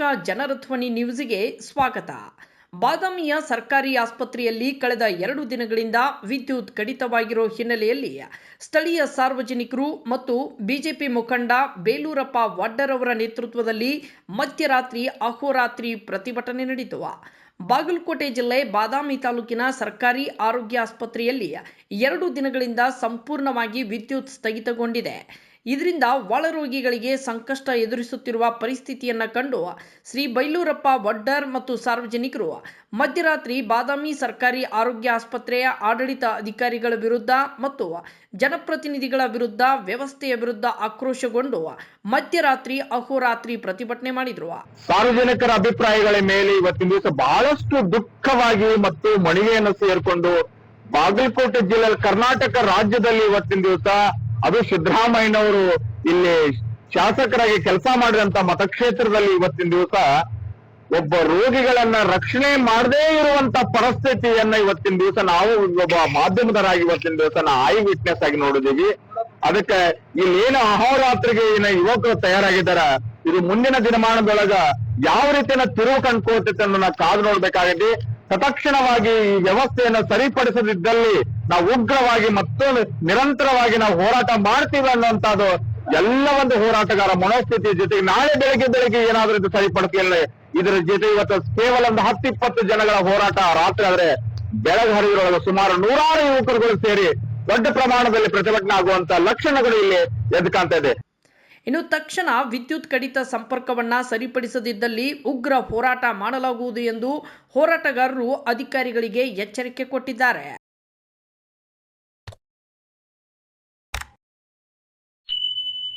ಜನರಧ್ವನಿ ನ್ಯೂಸ್ಗೆ ಸ್ವಾಗತ. ಬಾದಾಮಿಯ ಸರ್ಕಾರಿ ಆಸ್ಪತ್ರೆಯಲ್ಲಿ ಕಳೆದ ಎರಡು ದಿನಗಳಿಂದ ವಿದ್ಯುತ್ ಕಡಿತವಾಗಿರೋ ಹಿನ್ನೆಲೆಯಲ್ಲಿ ಸ್ಥಳೀಯ ಸಾರ್ವಜನಿಕರು ಮತ್ತು ಬಿಜೆಪಿ ಮುಖಂಡ ಬೇಲೂರಪ್ಪ ವಾಡ್ಡರ್ ಅವರ ನೇತೃತ್ವದಲ್ಲಿ ಮಧ್ಯರಾತ್ರಿ ಅಹೋರಾತ್ರಿ ಪ್ರತಿಭಟನೆ ನಡೆಯಿತು. ಬಾಗಲಕೋಟೆ ಜಿಲ್ಲೆ ಬಾದಾಮಿ ತಾಲೂಕಿನ ಸರ್ಕಾರಿ ಆರೋಗ್ಯ ಆಸ್ಪತ್ರೆಯಲ್ಲಿ ಎರಡು ದಿನಗಳಿಂದ ಸಂಪೂರ್ಣವಾಗಿ ವಿದ್ಯುತ್ ಸ್ಥಗಿತಗೊಂಡಿದೆ. ಇದರಿಂದ ಒಳರೋಗಿಗಳಿಗೆ ಸಂಕಷ್ಟ ಎದುರಿಸುತ್ತಿರುವ ಪರಿಸ್ಥಿತಿಯನ್ನು ಕಂಡು ಶ್ರೀ ಬೈಲೂರಪ್ಪ ವಡ್ಡರ್ ಮತ್ತು ಸಾರ್ವಜನಿಕರು ಮಧ್ಯರಾತ್ರಿ ಬಾದಾಮಿ ಸರ್ಕಾರಿ ಆರೋಗ್ಯ ಆಸ್ಪತ್ರೆಯ ಆಡಳಿತ ಅಧಿಕಾರಿಗಳ ವಿರುದ್ಧ ಮತ್ತು ಜನಪ್ರತಿನಿಧಿಗಳ ವಿರುದ್ಧ ವ್ಯವಸ್ಥೆಯ ವಿರುದ್ಧ ಆಕ್ರೋಶಗೊಂಡು ಮಧ್ಯರಾತ್ರಿ ಅಹೋರಾತ್ರಿ ಪ್ರತಿಭಟನೆ ಮಾಡಿದ್ರು. ಸಾರ್ವಜನಿಕರ ಅಭಿಪ್ರಾಯಗಳ ಮೇಲೆ ಇವತ್ತಿನ ದಿವಸ ಬಹಳಷ್ಟು ದುಃಖವಾಗಿ ಮತ್ತು ಮಣಿಗೆಯನ್ನು ಸೇರ್ಕೊಂಡು ಬಾಗಲಕೋಟೆ ಜಿಲ್ಲೆಯಲ್ಲಿ ಕರ್ನಾಟಕ ರಾಜ್ಯದಲ್ಲಿ ಇವತ್ತಿನ ದಿವಸ ಅದು ಸಿದ್ದರಾಮಯ್ಯನವರು ಇಲ್ಲಿ ಶಾಸಕರಾಗಿ ಕೆಲಸ ಮಾಡಿದಂತ ಮತಕ್ಷೇತ್ರದಲ್ಲಿ ಇವತ್ತಿನ ದಿವಸ ಒಬ್ಬ ರೋಗಿಗಳನ್ನ ರಕ್ಷಣೆ ಮಾಡದೇ ಇರುವಂತ ಪರಿಸ್ಥಿತಿಯನ್ನ ಇವತ್ತಿನ ದಿವಸ ನಾವು ಒಬ್ಬ ಮಾಧ್ಯಮದರಾಗಿ ಇವತ್ತಿನ ದಿವಸ ಐ ವಿಟ್ನೆಸ್ ಆಗಿ ನೋಡಿದೀವಿ ಅದಕ್ಕೆ ಇಲ್ಲೇನು ಅಹೋರಾತ್ರಿಗೆ ಏನ ಯುವಕರು ತಯಾರಾಗಿದ್ದಾರ. ಇದು ಮುಂದಿನ ದಿನಮಾನದೊಳಗ ಯಾವ ರೀತಿಯ ತಿರುವು ಕಂಡ್ಕೋತೈತೆ ಅನ್ನೋ ನಾವು ಕಾದು ನೋಡ್ಬೇಕಾಗಿದೆ ತತ್ಕ್ಷಣವಾಗಿ ಈ ವ್ಯವಸ್ಥೆಯನ್ನು ಸರಿಪಡಿಸದಿದ್ದಲ್ಲಿ ನಾವು ಉಗ್ರವಾಗಿ ಮತ್ತು ನಿರಂತರವಾಗಿ ನಾವು ಹೋರಾಟ ಮಾಡ್ತೀವಿ ಅನ್ನುವಂಥದ್ದು ಎಲ್ಲ ಒಂದು ಹೋರಾಟಗಾರ ಮನೋಸ್ಥಿತಿ ಜೊತೆಗೆ ನಾಳೆ ಬೆಳಿಗ್ಗೆ ಬೆಳಿಗ್ಗೆ ಏನಾದ್ರೂ ಇದು ಇದರ ಜೊತೆ ಇವತ್ತು ಕೇವಲ ಒಂದು ಹತ್ತಿಪ್ಪತ್ತು ಜನಗಳ ಹೋರಾಟ ರಾತ್ರಿ ಆದ್ರೆ ಬೆಳಗ್ಗೆ ಹರಿದಿರೊಳಗೆ ಸುಮಾರು ನೂರಾರು ಯುವಕರುಗಳು ಸೇರಿ ದೊಡ್ಡ ಪ್ರಮಾಣದಲ್ಲಿ ಪ್ರತಿಭಟನೆ ಆಗುವಂತ ಲಕ್ಷಣಗಳು ಇಲ್ಲಿ ಎದ್ದು ಕಾಣ್ತಾ ಇದೆ. ಇನ್ನು ತಕ್ಷಣ ವಿದ್ಯುತ್ ಕಡಿತ ಸಂಪರ್ಕವನ್ನ ಸರಿಪಡಿಸದಿದ್ದಲ್ಲಿ ಉಗ್ರ ಹೋರಾಟ ಮಾಡಲಾಗುವುದು ಎಂದು ಹೋರಾಟಗಾರರು ಅಧಿಕಾರಿಗಳಿಗೆ ಎಚ್ಚರಿಕೆ ಕೊಟ್ಟಿದ್ದಾರೆ.